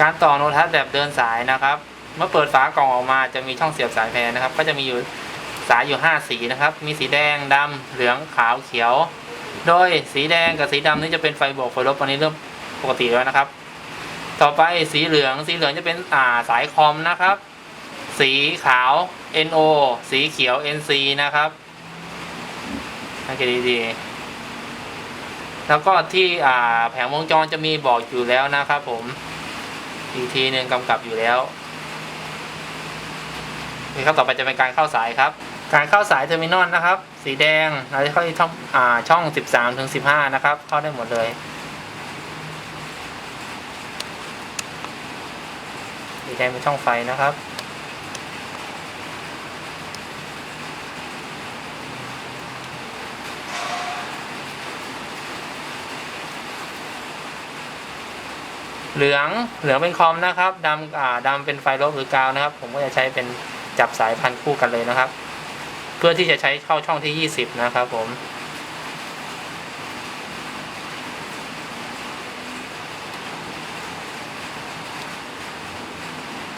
การต่อโนทัศแบบเดินสายนะครับ เมื่อเปิดฝากล่องออกมาจะมีช่องเสียบสายแพรนะครับ ก็จะมีอยู่สายอยู่ 5 สีนะครับ มีสีแดงดำเหลืองขาวเขียว โดยสีแดงกับสีดำนี่จะเป็นไฟบวกไฟลบอันนี้เริ่มปกติแล้วนะครับ ต่อไปสีเหลืองสีเหลืองจะเป็นอ่าสายคอมนะครับ สีขาว NO สีเขียว NC นะครับสังเกตดีๆแล้วก็ที่อ่าแผงวงจรจะมีบอกอยู่แล้วนะครับผม อีกทีหนึ่งกำกับอยู่แล้วนี่ครับต่อไปจะเป็นการเข้าสายครับ การเข้าสายเทอร์มินอลนะครับ สีแดงเราจะเข้าที่ช่องอ่าช่อง 13ถึง15 นะครับ เข้าได้หมดเลยสีแดงเป็นช่องไฟนะครับ เหลืองเหลืองเป็นคอมนะครับดำอ่าดำเป็นไฟลบหรือกาวนะครับ ผมก็จะใช้เป็นจับสายพันคู่กันเลยนะครับ เพื่อที่จะใช้เข้าช่องที่ 20 นะครับผม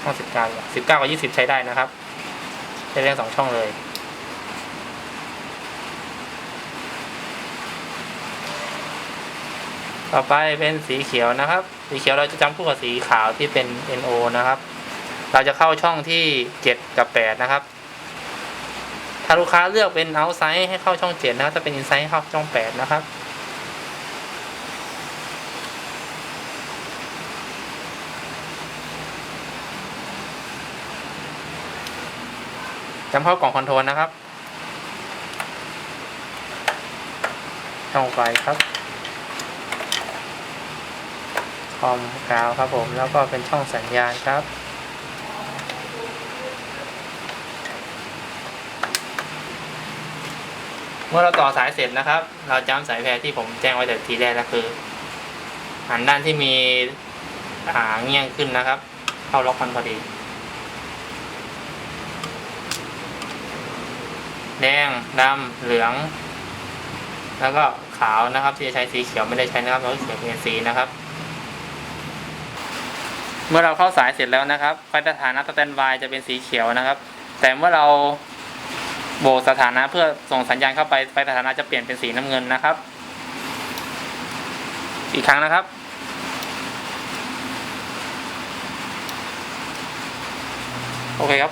ช่อง19 19กับ20ใช้ได้นะครับใช้ได้ทั้งสองช่องเลย ต่อไปเป็นสีเขียวนะครับ สีเขียวเราจะจำคู่กับสีขาวที่เป็น NO นะครับ เราจะเข้าช่องที่ 7 กับ 8 นะครับ ถ้าลูกค้าเลือกเป็น outside ให้เข้าช่อง 7 นะครับถ้าเป็น inside ให้เข้าช่อง 8 นะครับจำเข้ากล่องคอนโทรลนะครับช่องไฟครับ คอมกาวครับผม แล้วก็เป็นช่องสัญญาณครับ เมื่อเราต่อสายเสร็จนะครับ เราจำสายแพรที่ผมแจ้งไว้แต่ทีแรกก็คือหันด้านที่มีอ่าเงี้ยงขึ้นนะครับ เข้าล็อกมันพอดี แดงดำเหลือง แล้วก็ขาวนะครับ ที่จะใช้สีเขียวไม่ได้ใช้นะครับเราเขียวเป็นสีนะครับ เมื่อเราเข้าสายเสร็จแล้วนะครับไฟสถานะสแตนบายจะเป็นสีเขียวนะครับ แต่เมื่อเราโบกสถานะเพื่อส่งสัญญาณเข้าไปไฟสถานะจะเปลี่ยนเป็นสีน้ำเงินนะครับ อีกครั้งนะครับ โอเคครับ